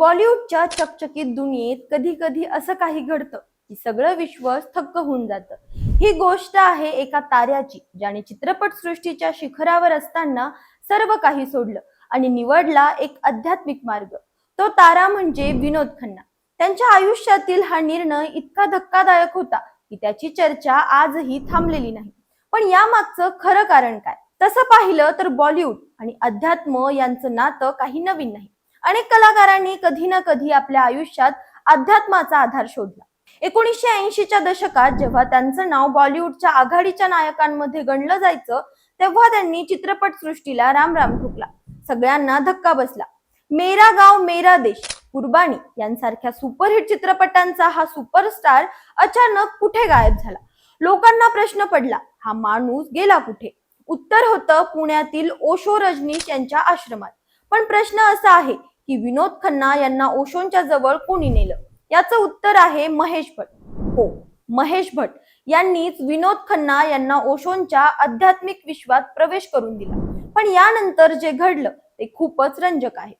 बॉलिवूडच्या चकचकीत दुनियेत कधी कधी असं काही घडतं की सगळं विश्व थक्क होऊन जातं. ही गोष्ट आहे एका ताऱ्याची ज्याने चित्रपट सृष्टीच्या शिखरावर असताना सर्व काही सोडलं आणि निवडला एक आध्यात्मिक मार्ग. तो तारा म्हणजे विनोद खन्ना. त्यांच्या आयुष्यातील हा निर्णय इतका धक्कादायक होता की त्याची चर्चा आजही थांबलेली नाही. पण यामागचं खरं कारण काय? तसं पाहिलं तर बॉलिवूड आणि अध्यात्म यांचं नातं काही नवीन नाही. अनेक कलाकारांनी कधी ना कधी आपल्या आयुष्यात अध्यात्माचा आधार शोधला. एकोणीसशे ऐंशीच्या दशकात जेव्हा त्यांचं नाव बॉलिवूडच्या आघाडीच्या नायकांमध्ये गणलं जायचं तेव्हा त्यांनी चित्रपट सृष्टीला राम राम ठोकला. सगळ्यांना धक्का बसला. मेरा गाव मेरा देश कुर्बानी यांसारख्या सुपरहिट चित्रपटांचा हा सुपरस्टार अचानक कुठे गायब झाला? लोकांना प्रश्न पडला हा माणूस गेला कुठे? उत्तर होतं पुण्यातील ओशो रजनीश यांच्या आश्रमात. पण प्रश्न असा आहे की विनोद खन्ना यांना ओशोंच्या जवळ कोणी नेलं? याचं उत्तर आहे महेश भट. हो महेश भट यांनीच विनोद खन्ना यांना ओशोंच्या आध्यात्मिक विश्वात प्रवेश करून दिला. पण यानंतर जे घडलं ते खूपच रंजक आहे.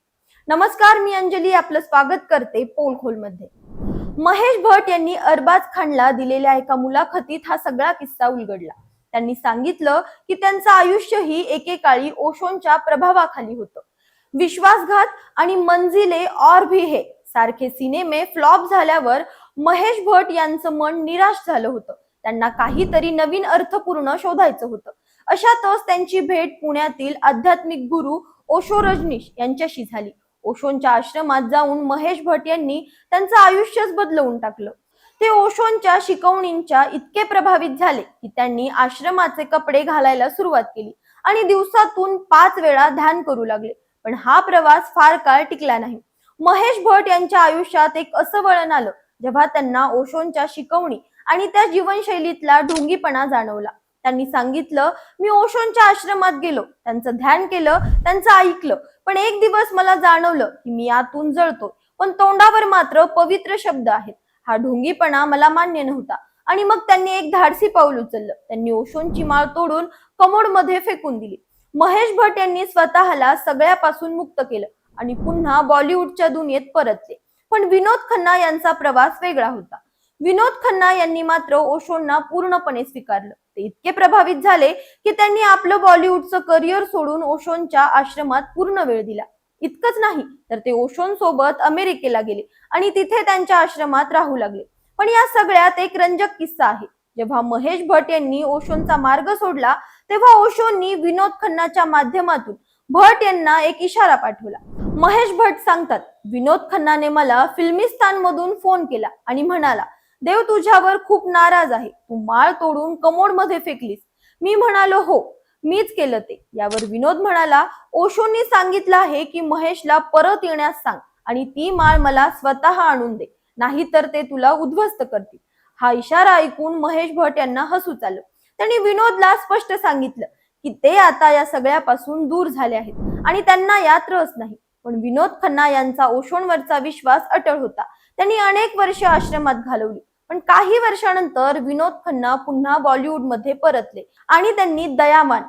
नमस्कार मी अंजली आपलं स्वागत करते पोलखोलमध्ये. महेश भट यांनी अरबाज खानला दिलेल्या एका मुलाखतीत हा सगळा किस्सा उलगडला. त्यांनी सांगितलं की त्यांचं आयुष्यही एकेकाळी ओशोंच्या प्रभावाखाली होतं. विश्वासघात आणि मंजिले और भी हे. सारखे सिनेमे फ्लॉप झाल्यावर महेश भट यांचं मन निराश झालं होतं. त्यांना काहीतरी नवीन अर्थपूर्ण शोधायचं होतं. अशातच त्यांची भेट पुण्यातील आध्यात्मिक गुरु ओशो रजनीश यांच्याशी झाली. ओशोंच्या आश्रमात जाऊन महेश भट यांनी त्यांचं आयुष्यच बदलवून टाकलं. ते ओशोंच्या शिकवणींच्या इतके प्रभावित झाले की त्यांनी आश्रमाचे कपडे घालायला सुरुवात केली आणि दिवसातून पाच वेळा ध्यान करू लागले. पण हा प्रवास फार काळ टिकला नाही. महेश भट यांच्या आयुष्यात एक असं वळण आलं जेव्हा त्यांना ओशोंच्या शिकवणी आणि त्या जीवनशैलीतला ढोंगीपणा जाणवला. त्यांनी सांगितलं मी ओशोंच्या आश्रमात गेलो. त्यांचं ध्यान केलं त्यांचं ऐकलं. पण एक दिवस मला जाणवलं की मी आतून जळतो. पण तोंडावर मात्र पवित्र शब्द आहेत. हा ढोंगीपणा मला मान्य नव्हता. आणि मग त्यांनी एक धाडसी पाऊल उचललं. त्यांनी ओशोंची माळ तोडून कमोडमध्ये फेकून दिली. महेश भट यांनी स्वतःला सगळ्यापासून मुक्त केलं आणि पुन्हा बॉलिवूडच्या दुनियेत परतले. पण विनोद खन्ना यांचा प्रवास वेगळा होता. विनोद खन्ना यांनी मात्र ओशोंना पूर्णपणे स्वीकारलं. ते इतके प्रभावित झाले की त्यांनी आपलं बॉलिवूडचं करिअर सोडून ओशोंच्या आश्रमात पूर्ण वेळ दिला. इतकंच नाही तर ते ओशोंसोबत अमेरिकेला गेले आणि तिथे त्यांच्या आश्रमात राहू लागले. पण या सगळ्यात एक रंजक किस्सा आहे. जेव्हा महेश भट यांनी ओशोंचा मार्ग सोडला तेव्हा ओशोंनी विनोद खन्नाच्या माध्यमातून भट यांना एक इशारा पाठवला. महेश भट सांगतात विनोद खन्नाने मला फिल्मिस्तान मधून फोन केला आणि म्हणाला देव तुझ्यावर खूप नाराज आहे तू माळ तोडून कमोडमध्ये फेकलीस. मी म्हणालो हो मीच केलं ते. यावर विनोद म्हणाला ओशोंनी सांगितलं आहे की महेशला परत येण्यास सांग आणि ती माळ मला स्वतः आणून दे नाहीतर ते तुला उद्ध्वस्त करतील. हा इशारा ऐकून महेश भट यांना हसू आलं त्यांनी विनोदला स्पष्ट सांगितलं की ते आता या सगळ्यापासून दूर झाले आहेत आणि त्यांना यात रस नाही. पण विनोद खन्ना यांचा ओशोंवरचा विश्वास अटळ होता. त्यांनी अनेक वर्षे आश्रमात घालवली. पण काही वर्षानंतर विनोद खन्ना पुन्हा बॉलिवूडमध्ये परतले आणि त्यांनी दयामान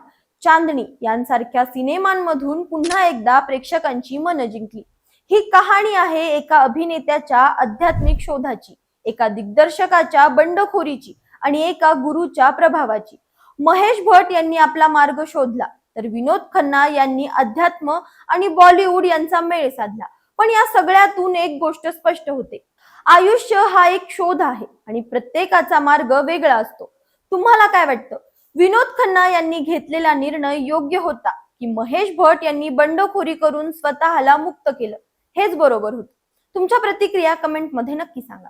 चांदणी यांसारख्या सिनेमांमधून पुन्हा एकदा प्रेक्षकांची मनं जिंकली. ही कहाणी आहे एका अभिनेत्याच्या आध्यात्मिक शोधाची. एका दिग्दर्शकाच्या बंडखोरीची आणि एका गुरुच्या प्रभावाची. महेश भट यांनी आपला मार्ग शोधला तर विनोद खन्ना यांनी अध्यात्म आणि बॉलिवूड यांचा मेळ साधला. पण या सगळ्यातून एक गोष्ट स्पष्ट होते. आयुष्य हा एक शोध आहे आणि प्रत्येकाचा मार्ग वेगळा असतो. तुम्हाला काय वाटतं? विनोद खन्ना यांनी घेतलेला निर्णय योग्य होता की महेश भट यांनी बंडखोरी करून स्वतःला मुक्त केलं? हेच बरोबर होतं. तुमच्या प्रतिक्रिया कमेंटमध्ये नक्की सांगा.